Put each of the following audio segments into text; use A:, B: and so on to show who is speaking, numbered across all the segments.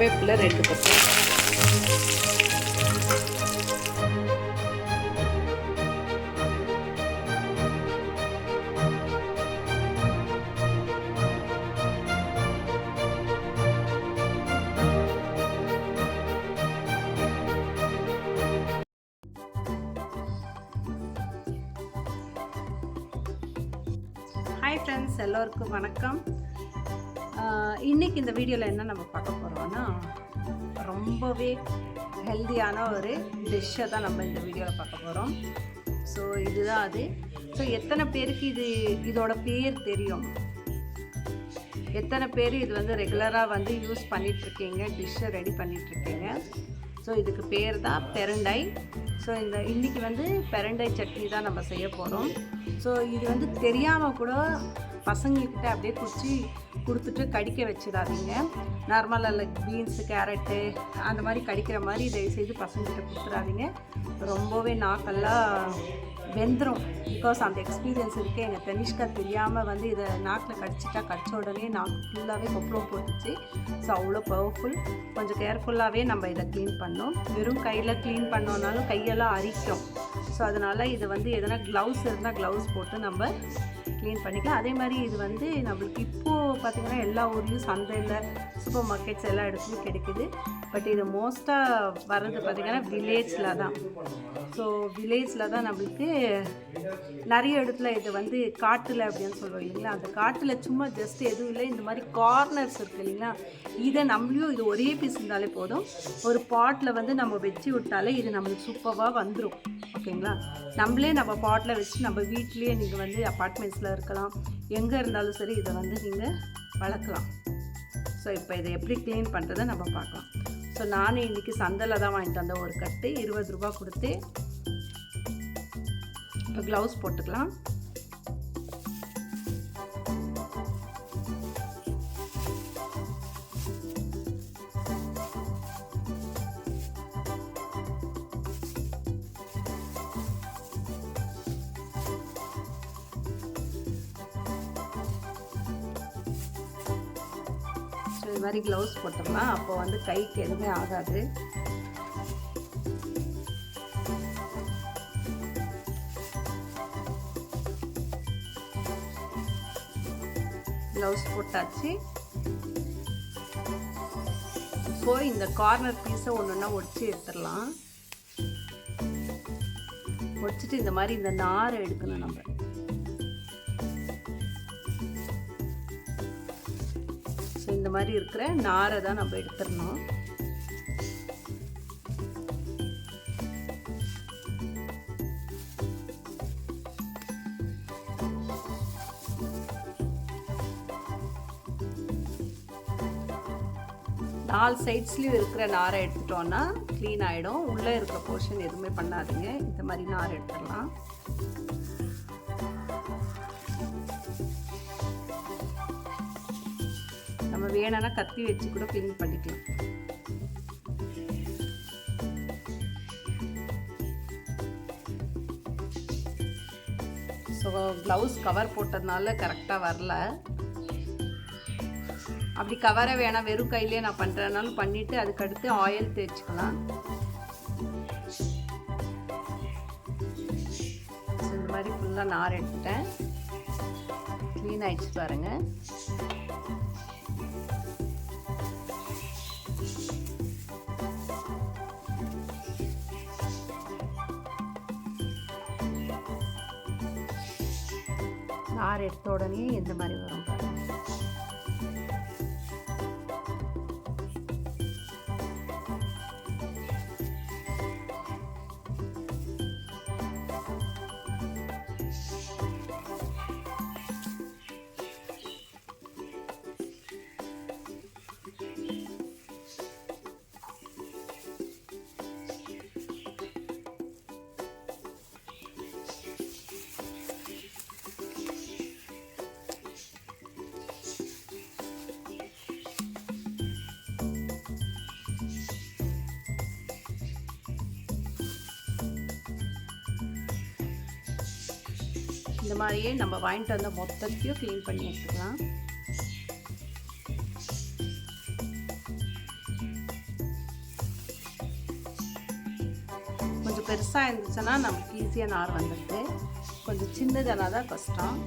A: கருவேப்பிலை ரெண்டு பக்கம் ரொம்பவே ஹெல்தியான ஒரு டிஷ்ஷை தான் நம்ம இந்த வீடியோவில் பார்க்க போகிறோம் ஸோ இதுதான் அது. ஸோ எத்தனை பேருக்கு இது இதோட பேர் தெரியும்? எத்தனை பேர் இது வந்து ரெகுலராக வந்து யூஸ் பண்ணிகிட்ருக்கீங்க டிஷ்ஷை ரெடி பண்ணிகிட்ருக்கீங்க ஸோ இதுக்கு பேர் தான் பெரண்டை. ஸோ இந்த இன்றைக்கி வந்து பெரண்டை சட்னி தான் நம்ம செய்ய போகிறோம் ஸோ இது வந்து தெரியாமல் கூட பசங்கக்கிட்ட அப்படியே குச்சி கொடுத்துட்டு கடிக்க வச்சிடாதீங்க. நார்மலாக லைக் பீன்ஸு கேரட்டு அந்த மாதிரி கடிக்கிற மாதிரி தயவுசெய்து பசங்கள்கிட்ட கொடுத்துடாதீங்க ரொம்பவே நாக்கெல்லாம் வெந்துடும் பிகாஸ் அந்த எக்ஸ்பீரியன்ஸ் இருக்குது எங்கள் தனிஷ்கா தெரியாமல் வந்து இதை நாக்கில் கடிச்சிட்டா கடிச்ச உடனே நாக்கு ஃபுல்லாகவே கொப்பளம் போட்டுச்சு. ஸோ அவ்வளோ பவர்ஃபுல் கொஞ்சம் கேர்ஃபுல்லாகவே நம்ம இதை க்ளீன் பண்ணோம். வெறும் கையில் க்ளீன் பண்ணோன்னாலும் கையெல்லாம் அரிக்கும். ஸோ அதனால் இது வந்து எதனா க்ளவுஸ் இருந்தால் க்ளவுஸ் போட்டு நம்ம க்ளீன் பண்ணிக்கலாம். அதே மாதிரி இது வந்து நம்மளுக்கு இப்போது பார்த்திங்கன்னா எல்லா ஊர்லேயும் சந்தையில் சூப்பர் மார்க்கெட்ஸ் எல்லா இடத்துலையும் கிடைக்குது. பட் இது மோஸ்ட்டாக வர்றது பார்த்திங்கன்னா வில்லேஜில் தான். ஸோ வில்லேஜில் தான் நம்மளுக்கு நிறைய இடத்துல இது வந்து காட்டில் அப்படின்னு சொல்லுவோம் இல்லைங்களா? அந்த காட்டில் சும்மா ஜஸ்ட் எதுவும் இல்லை. இந்த மாதிரி கார்னர்ஸ் இருக்குது இல்லைங்களா? இதை நம்மளையும் இது ஒரே பீஸ் இருந்தாலே போதும். ஒரு பாட்டில் வந்து நம்ம வச்சு விட்டாலே இது நம்மளுக்கு சூப்பராக வந்துடும் ஓகேங்களா நம்மளே நம்ம பாட்டில் வச்சு நம்ம வீட்லேயே நீங்கள் வந்து அப்பார்ட்மெண்ட்ஸில் இருக்கலாம். எங்கே இருந்தாலும் சரி இதை வந்து நீங்கள் வளர்க்கலாம். ஸோ இப்போ இதை எப்படி க்ளீன் பண்ணுறதை நம்ம பார்க்கலாம். ஸோ நானும் இன்றைக்கி சந்தையில் தான் வாங்கிட்டு வந்தேன் ஒரு கட்டு. இருபது ரூபா கொடுத்து இப்போ க்ளவுஸ் போட்டுக்கலாம். இது மாதிரி க்ளவுஸ் போட்டுடலாம் அப்போ வந்து கைக்கு எதுவுமே ஆகாது. க்ளவுஸ் போட்டாச்சு. இப்போ இந்த கார்னர் பீஸை ஒன்று ஒன்றா ஒடிச்சு எடுத்துடலாம். ஒடிச்சிட்டு இந்த மாதிரி இந்த நாரை எடுக்கணும் நம்ம. இந்த மாதிரி இருக்கிற நாரை தான் நம்ம எடுத்துடணும். நாலு சைட்ஸ்லேயும் இருக்கிற நாரை எடுத்துட்டோன்னா க்ளீன் ஆகிடும் உள்ளே இருக்கிற போர்ஷன் எதுவுமே பண்ணாதீங்க. இந்த மாதிரி நார் எடுத்துடலாம். நம்ம வேணும்னா கத்தி வச்சு கூட க்ளீன் பண்ணிக்கலாம். ஸோ க்ளவுஸ் கவர் போட்டதுனால கரெக்டாக வரல. அப்படி கவரை வேணாம் வெறும் கையிலே நான் பண்ணுறதுனாலும் பண்ணிவிட்டு அதுக்கடுத்து ஆயில் தேய்ச்சிக்கலாம். இந்த மாதிரி ஃபுல்லாக நார் எடுத்துட்டேன். க்ளீன் ஆயிடுச்சு பாருங்கள் நார் எடுத்த உடனே எந்த மாதிரி வரும் இந்த மாதிரியே நம்ம வாங்கிட்டு வந்த மொத்தத்தையும் க்ளீன் பண்ணி வச்சுக்கலாம். கொஞ்சம் பெருசாக இருந்துச்சுன்னா நமக்கு ஈஸியாக நார் வந்துடுது. கொஞ்சம் சின்னதானால் தான் கஷ்டம்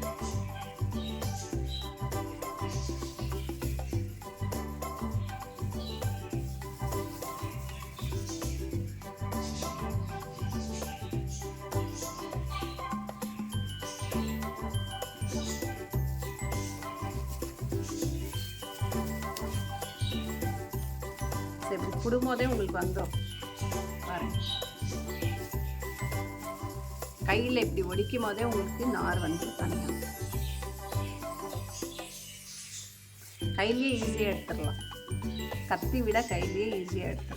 A: சரி உங்களுக்கு வந்துடும் பாருங்க. கையில் இப்படி ஒடிக்கும் போதே உங்களுக்கு நார் வந்து தனியாக கையிலேயே ஈஸியாக எடுத்துடலாம். கத்தி விட கையிலேயே ஈஸியாக எடுத்துடலாம்.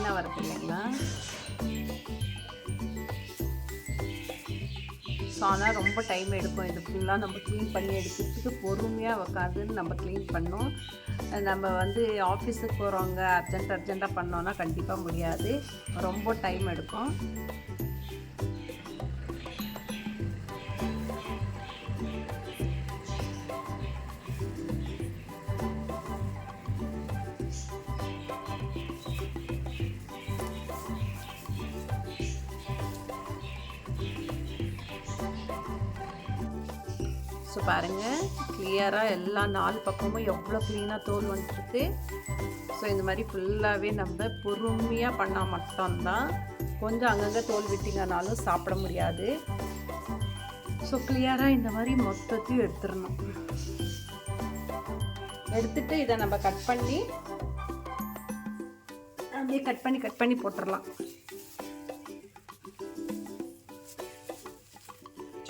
A: க்ளீனாக வருது இல்லைங்களா? ஸோ ஆனால் ரொம்ப டைம் எடுக்கும். இது ஃபுல்லாக நம்ம க்ளீன் பண்ணி எடுக்கிறதுக்கு பொறுமையாக உக்காதுன்னு நம்ம க்ளீன் பண்ணோம். நம்ம வந்து ஆஃபீஸுக்கு போகிறவங்க அர்ஜென்ட் அர்ஜெண்ட்டாக பண்ணோன்னா கண்டிப்பாக முடியாது. ரொம்ப டைம் எடுக்கும். கிளியராக எல்லா நாலு பக்கமும் எவ்வளோ க்ளீனாக தோல் வந்துருக்கு. ஸோ இந்த மாதிரி ஃபுல்லாகவே நம்ம பொறுமையாக பண்ணால் மட்டும்தான் கொஞ்சம் அங்கங்கே தோல் விட்டிங்கனாலும் சாப்பிட முடியாது. ஸோ கிளியராக இந்த மாதிரி மொத்தத்தையும் எடுத்துடணும். எடுத்துட்டு இதை நம்ம கட் பண்ணி அப்படியே கட் பண்ணி கட் பண்ணி போட்டுடலாம்.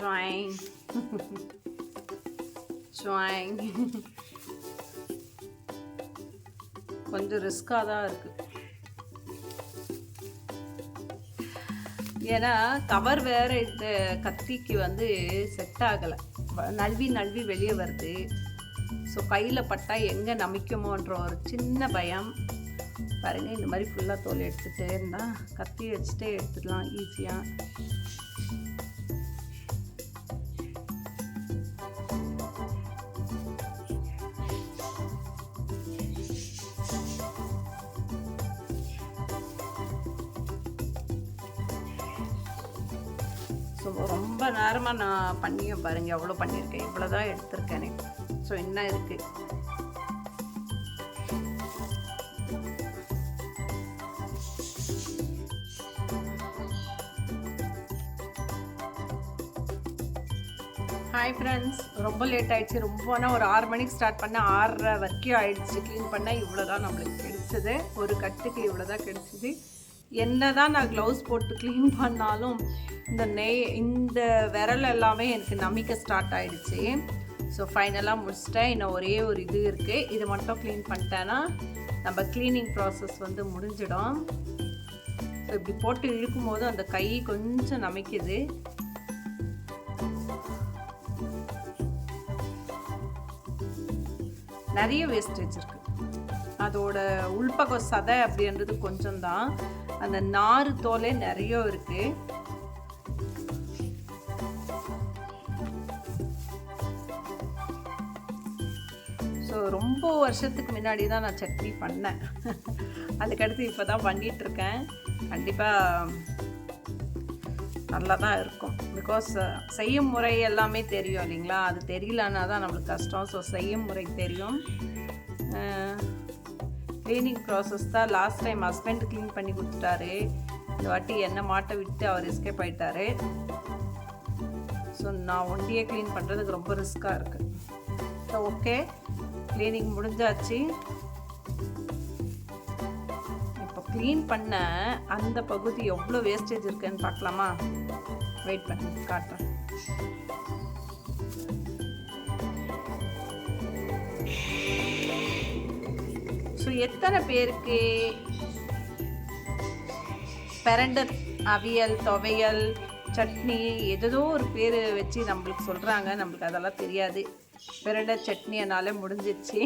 A: ஜாயின் ஜாயின் கொஞ்சம் ரிஸ்காக தான் இருக்குது ஏன்னா கவர் வேற இந்த கத்திக்கு வந்து செட் ஆகலை. நழுவி நழுவி வெளியே வருது. ஸோ கையில் பட்டால் எங்கே நமிக்குமோன்ற ஒரு சின்ன பயம். பாருங்கள் இந்த மாதிரி ஃபுல்லாக தோல் எடுத்துகிட்டே இருந்தால் கத்தி வச்சுட்டே எடுத்துடலாம் ஈஸியாக ரொம்ப நேரமாக நான் பண்ணியும் பாருங்கள் எவ்வளோ பண்ணியிருக்கேன். இவ்வளோ தான் எடுத்திருக்கேனே. ஸோ என்ன இருக்குது ஹாய் ஃப்ரெண்ட்ஸ் ரொம்ப லேட் ஆயிடுச்சு. ரொம்பனா ஒரு ஆறு மணிக்கு ஸ்டார்ட் பண்ண ஆறரை வரைக்கும் ஆயிடுச்சு. க்ளீன் பண்ண. இவ்வளோ தான் நம்மளுக்கு கிடச்சிது. ஒரு கட்டுக்கு இவ்வளோ தான் கிடைச்சிது. என்ன தான் நான் க்ளவுஸ் போட்டு க்ளீன் பண்ணாலும் இந்த நெய் இந்த விரல் எல்லாமே எனக்கு நமிக்க ஸ்டார்ட் ஆகிடுச்சு ஸோ ஃபைனலாக முடிச்சிட்டேன். இன்னும் ஒரே ஒரு இது இருக்குது இது மட்டும் க்ளீன் பண்ணிட்டேன்னா நம்ம க்ளீனிங் ப்ராசஸ் வந்து முடிஞ்சிடும். ஸோ இப்படி போட்டு இழுக்கும் போது அந்த கை கொஞ்சம் நமைக்குது. நிறைய வேஸ்டேஜ் இருக்குது அதோட உள்பக்கம் சதை அப்படின்றது கொஞ்சம் தான் அந்த நாறு தோலே நிறைய இருக்கு. ஸோ ரொம்ப வருஷத்துக்கு முன்னாடி தான் நான் சட்னி பண்ணேன். அதுக்கடுத்து இப்போ தான் பண்ணிகிட்ருக்கேன் கண்டிப்பாக நல்லா தான் இருக்கும். பிகாஸ் செய்யும் முறை எல்லாமே தெரியும் இல்லைங்களா? அது தெரியலன்னா தான் நம்மளுக்கு கஷ்டம். ஸோ செய்யும் முறை தெரியும். க்ளீனிங் ப்ராசஸ் தான் லாஸ்ட் டைம் ஹஸ்பண்ட் க்ளீன் பண்ணி கொடுத்துட்டாரு. இந்த வாட்டி என்ன மாட்டை விட்டு அவர் எஸ்கேப் ஆகிட்டாரு ஸோ நான் ஒண்டியே க்ளீன் பண்ணுறதுக்கு ரொம்ப ரிஸ்க்காக இருக்குது ஸோ ஓகே க்ளீனிங் முடிஞ்சாச்சு. இப்போ க்ளீன் பண்ண அந்த பகுதி எவ்வளோ வேஸ்டேஜ் இருக்குன்னு பார்க்கலாமா? வெயிட் பண்ணி காட்டுறேன். எத்தனை பேருக்கு? பிரண்ட அவியல் துவையல் சட்னி ஏதோ ஒரு பேர் வச்சு நம்மளுக்கு சொல்கிறாங்க நம்மளுக்கு அதெல்லாம் தெரியாது. பிரண்ட சட்னி என்னால் முடிஞ்சிடுச்சு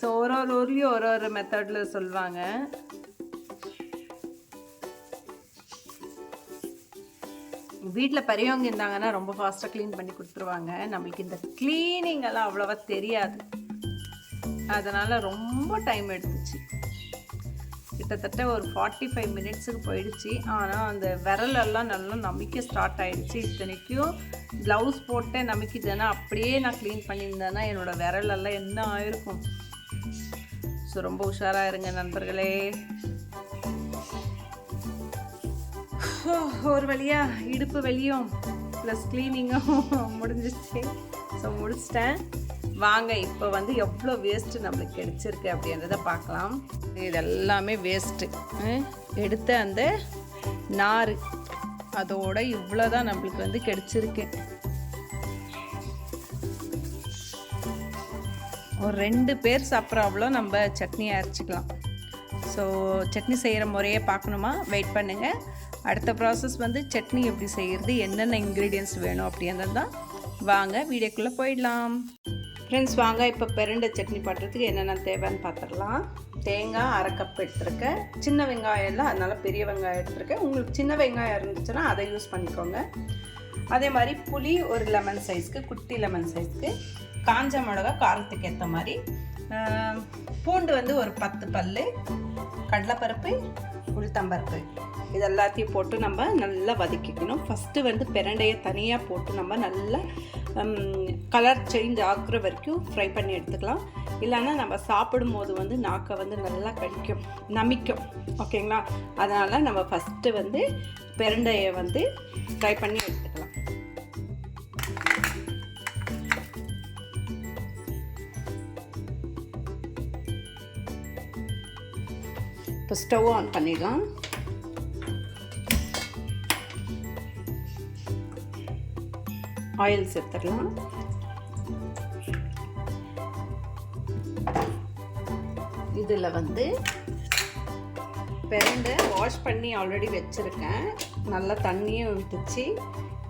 A: ஸோ ஒரு ஒரு ஊர்லேயும் ஒரு ஒரு மெத்தடில் சொல்லுவாங்க வீட்டில் பெரியவங்க இருந்தாங்கன்னா ரொம்ப ஃபாஸ்ட்டாக க்ளீன் பண்ணி கொடுத்துருவாங்க. நம்மளுக்கு இந்த க்ளீனிங் எல்லாம் அவ்வளோவா தெரியாது. அதனால் ரொம்ப டைம் எடுத்துச்சு. கிட்டத்தட்ட ஒரு ஃபார்ட்டி ஃபைவ் மினிட்ஸுக்கு போயிடுச்சு. ஆனால் அந்த விரலெல்லாம் நல்லா நமிக்க ஸ்டார்ட் ஆகிடுச்சு இத்தனைக்கும் ப்ளவுஸ் போட்டேன் நமிக்குதுன்னா அப்படியே நான் க்ளீன் பண்ணியிருந்தேன்னா என்னோடய விரலெல்லாம் என்ன ஆயிருக்கும்? ஸோ ரொம்ப உஷாராக இருங்க நண்பர்களே ஒரு வழியாக இடுப்பு வெளியும் ப்ளஸ் க்ளீனிங்கும் முடிஞ்சிச்சு ஸோ முடிச்சிட்டேன். வாங்க இப்போ வந்து எவ்வளோ வேஸ்ட்டு நம்மளுக்கு கிடைச்சிருக்கு அப்படின்றத பார்க்கலாம். இது எல்லாமே வேஸ்ட்டு எடுத்த அந்த நார் அதோட இவ்வளோ தான் நம்மளுக்கு வந்து கிடைச்சிருக்கு. ஒரு ரெண்டு பேர் சாப்பிட்றவ்வளோ நம்ம சட்னி அரைச்சிக்கலாம். ஸோ சட்னி செய்கிற முறையே பார்க்கணுமா? வெயிட் பண்ணுங்கள் அடுத்த ப்ராசஸ் வந்து சட்னி எப்படி செய்கிறது என்னென்ன இன்க்ரீடியன்ஸ் வேணும் அப்படின்றது தான் வாங்க வீடியோக்குள்ளே போயிடலாம். ஃப்ரெண்ட்ஸ் வாங்க. இப்போ பெரண்டை சட்னி பண்ணுறதுக்கு என்னென்ன தேவைன்னு பார்த்துடலாம் தேங்காய் அரை கப் எடுத்துருக்கேன். சின்ன வெங்காயம் இல்லை அதனால் பெரிய வெங்காயம் எடுத்துருக்கேன். உங்களுக்கு சின்ன வெங்காயம் இருந்துச்சுன்னா அதை யூஸ் பண்ணிக்கோங்க. அதே மாதிரி புளி ஒரு லெமன் சைஸ்க்கு குட்டி லெமன் சைஸ்க்கு காஞ்ச மிளகா காரத்துக்கு ஏற்ற மாதிரி பூண்டு வந்து ஒரு பத்து பல் கடலைப்பருப்பு உளுத்தம்பருப்பு. இது எல்லாத்தையும் போட்டு நம்ம நல்லா வதக்கிக்கணும். ஃபஸ்ட்டு வந்து பிரண்டையை தனியாக போட்டு நம்ம நல்லா கலர் சேஞ்ச் ஆகுற வரைக்கும் ஃப்ரை பண்ணி எடுத்துக்கலாம். இல்லைன்னா நம்ம சாப்பிடும்போது வந்து நாக்கை வந்து நல்லா கடிக்கும் நமிக்கும். ஓகேங்களா அதனால் நம்ம ஃபஸ்ட்டு வந்து பிரண்டையை வந்து ஃப்ரை பண்ணி எடுத்துக்கலாம். இப்போ ஸ்டவ் ஆன் பண்ணிடலாம். ஆயில் சேர்த்துடலாம். இதில் வந்து பிரண்டை வாஷ் பண்ணி ஆல்ரெடி வச்சுருக்கேன். நல்லா தண்ணியும் விட்டுச்சு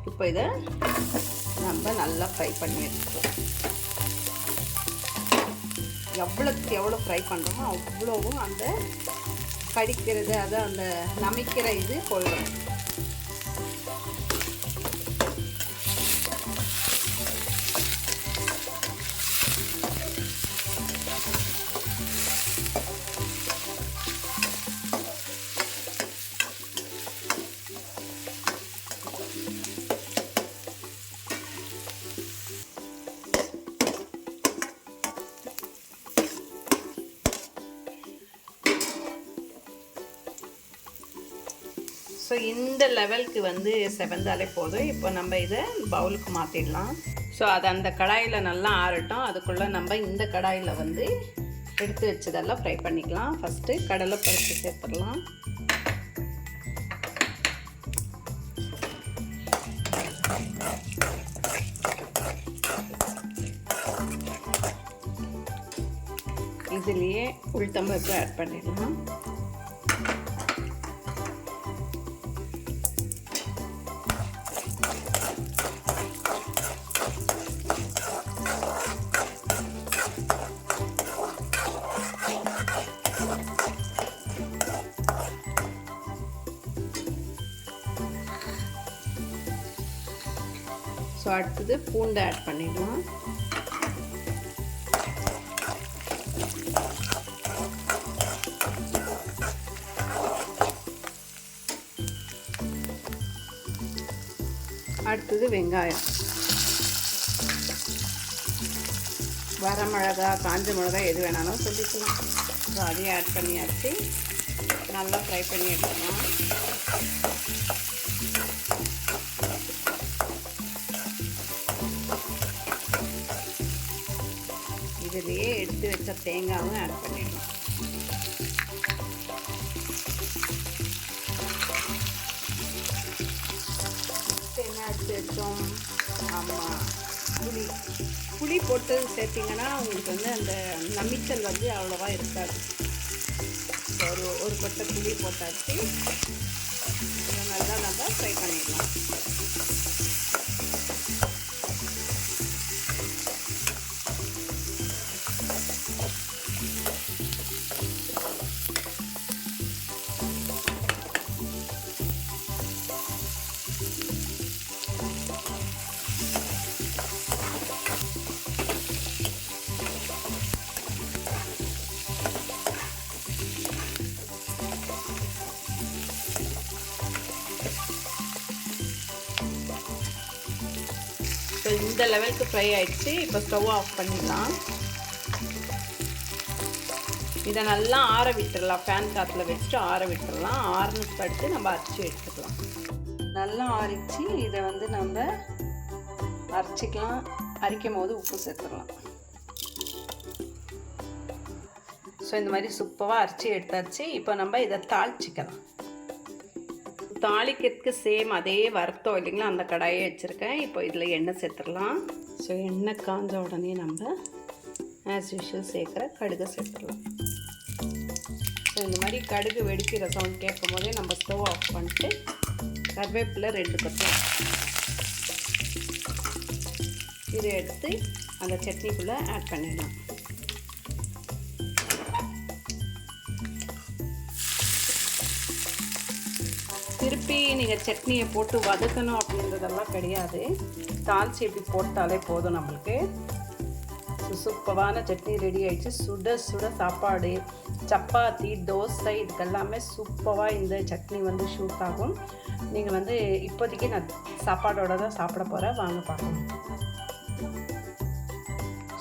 A: இப்போ இதை நம்ம நல்லா ஃப்ரை பண்ணி எடுத்துக்கலாம். எவ்வளோக்கு எவ்வளோ ஃப்ரை பண்ணுறோமோ அவ்வளோவும் அந்த கடிக்கிறது அதை அந்த நமைக்கிற இது போயிடும் லெவலுக்கு வந்து செவந்தாலே போதும். இப்போ நம்ம இதை பவுலுக்கு மாற்றிடலாம் ஸோ அது அந்த கடாயில் நல்லா ஆறட்டும். அதுக்குள்ளே நம்ம இந்த கடாயில் வந்து எடுத்து வச்சதெல்லாம் ஃப்ரை பண்ணிக்கலாம். ஃபஸ்ட்டு கடலை பருப்பு சேர்த்துடலாம். இதுலேயே உளுத்தம்பருப்பு ஆட் பண்ணிடலாம். ஸோ அடுத்தது பூண்டை ஆட் பண்ணிடலாம். அடுத்தது வெங்காயம். வரமிளகா காஞ்ச மிளகா எது வேணாலும் சொல்லிக்கலாம். ஸோ அதையும் ஆட் பண்ணியாச்சு. நல்லா ஃப்ரை பண்ணி எடுத்துக்கலாம். இதுலேயே எடுத்து வச்ச தேங்காவும் ஆட் பண்ணிடலாம் தேங்காய் எடுத்து வச்சோம். ஆமாம் புளி. புளி போட்டு சேர்த்திங்கன்னா உங்களுக்கு வந்து அந்த நமிச்சல் வந்து அவ்வளோவா இருக்காது. ஒரு ஒரு கொட்டை புளி போட்டாச்சு. நல்லா நம்ம ஃப்ரை பண்ணிடலாம். இந்த லெவலுக்கு ஃப்ரை ஆகிடுச்சு இப்போ ஸ்டவ் ஆஃப் பண்ணிடலாம். இதை நல்லா ஆற விட்டுடலாம் ஃபேன் காற்றுல வச்சுட்டு ஆற விட்டுடலாம் ஆறுனு படுத்து நம்ம அரைச்சி எடுத்துக்கலாம். நல்லா ஆறிச்சு இதை வந்து நம்ம அரைச்சிக்கலாம். அரைக்கும் போது உப்பு சேர்த்துடலாம். ஸோ இந்த மாதிரி சூப்பராக அரைச்சி எடுத்தாச்சு. இப்போ நம்ம இதை தாளிச்சிக்கலாம். தாளிக்கிறதுக்கு சேம் அதே வறுத்தோம் இல்லைங்களா? அந்த கடாயை வச்சுருக்கேன். இப்போ இதில் எண்ணெய் சேர்த்துடலாம். ஸோ எண்ணெய் காஞ்ச உடனே நம்ம ஆஸ் யூஷுவல் சேர்க்குற கடுகை சேர்த்துடலாம். ஸோ இந்த மாதிரி கடுகு வெடிக்கிற சவுண்ட் கேட்கும் போதே நம்ம ஸ்டவ் ஆஃப் பண்ணிட்டு கருவேப்பிலை ரெண்டு கொத்து இதை எடுத்து அந்த சட்னிக்குள்ளே ஆட் பண்ணிடலாம். திருப்பி நீங்கள் சட்னியை போட்டு வதக்கணும் அப்படின்றதெல்லாம் கிடையாது. தாளித்து இப்படி போட்டாலே போதும் நம்மளுக்கு. சூப்பரான சட்னி ரெடி ஆயிடுச்சு. சுட சுட சாப்பாடு சப்பாத்தி தோசை இதுக்கெல்லாமே சூப்பராக இந்த சட்னி வந்து ஷூட் ஆகும். நீங்கள் வந்து இப்போதைக்கு நான் சாப்பாடோட தான் சாப்பிட போகிறேன் வாங்க பார்க்கணும்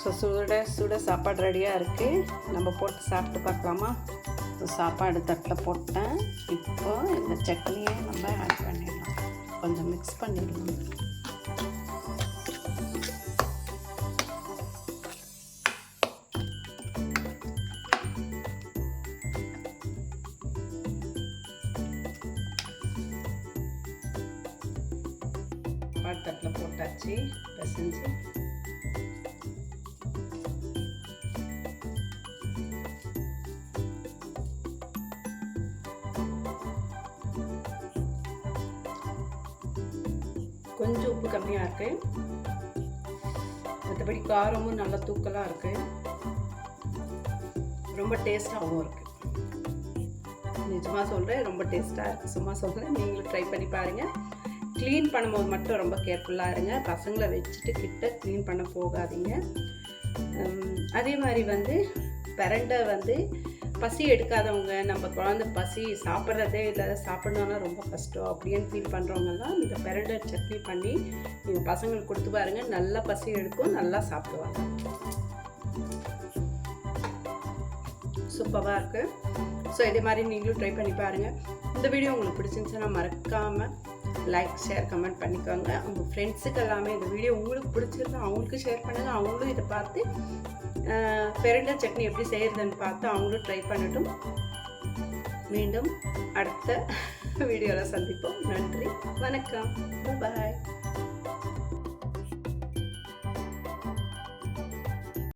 A: ஸோ சுட சுட சாப்பாடு ரெடியாக இருக்குது நம்ம போட்டு சாப்பிட்டு பார்க்கலாமா? ஸோ சாப்பாடு தட்டில் போட்டேன். இப்போ இந்த சட்னியை நம்ம ஆட் பண்ணிடலாம். கொஞ்சம் மிக்ஸ் பண்ணிடலாம் சாப்பாடு தட்டில் போட்டாச்சு. பிசைஞ்சு கொஞ்சம் உப்பு கம்மியாக இருக்குது மற்றபடி காரமும் நல்லா தூக்கலாக இருக்குது ரொம்ப டேஸ்ட்டாகவும் இருக்குது நிஜமாக சொல்கிறேன் ரொம்ப டேஸ்ட்டாக இருக்குது சும்மா சொல்கிறேன் நீங்களும் ட்ரை பண்ணி பாருங்கள் க்ளீன் பண்ணும்போது மட்டும் ரொம்ப கேர்ஃபுல்லாக இருங்க. பசங்களை வச்சுட்டு கிட்ட க்ளீன் பண்ண போகாதீங்க. அதே மாதிரி வந்து பிரண்டை வந்து பசி எடுக்காதவங்க நம்ம குழந்தை பசி சாப்பிட்றதே இல்லை சாப்பிட்ணுன்னா ரொம்ப கஷ்டம் அப்படின்னு ஃபீல் பண்ணுறவங்கலாம் இந்த பிரண்டை சட்னி பண்ணி நீங்கள் பசங்களுக்கு கொடுத்து பாருங்கள் நல்லா பசி எடுக்கும் நல்லா சாப்பிடுவாங்க. சூப்பராக இருக்குது ஸோ இதே மாதிரி நீங்களும் ட்ரை பண்ணி பாருங்கள் இந்த வீடியோ உங்களுக்கு பிடிச்சிருந்துச்சுன்னா மறக்காமல் லைக் ஷேர் கமெண்ட் பண்ணிக்கோங்க. உங்கள் ஃப்ரெண்ட்ஸுக்கு எல்லாமே இந்த வீடியோ உங்களுக்கு பிடிச்சிருந்தா அவங்களுக்கு ஷேர் பண்ணுங்கள் அவங்களும் இதை பார்த்து பெரண்டை சட்னி எப்படி செய்கிறதுன்னு பார்த்து அவங்களும் ட்ரை பண்ணட்டும். மீண்டும் அடுத்த வீடியோவில் சந்திப்போம். நன்றி. வணக்கம். பாய்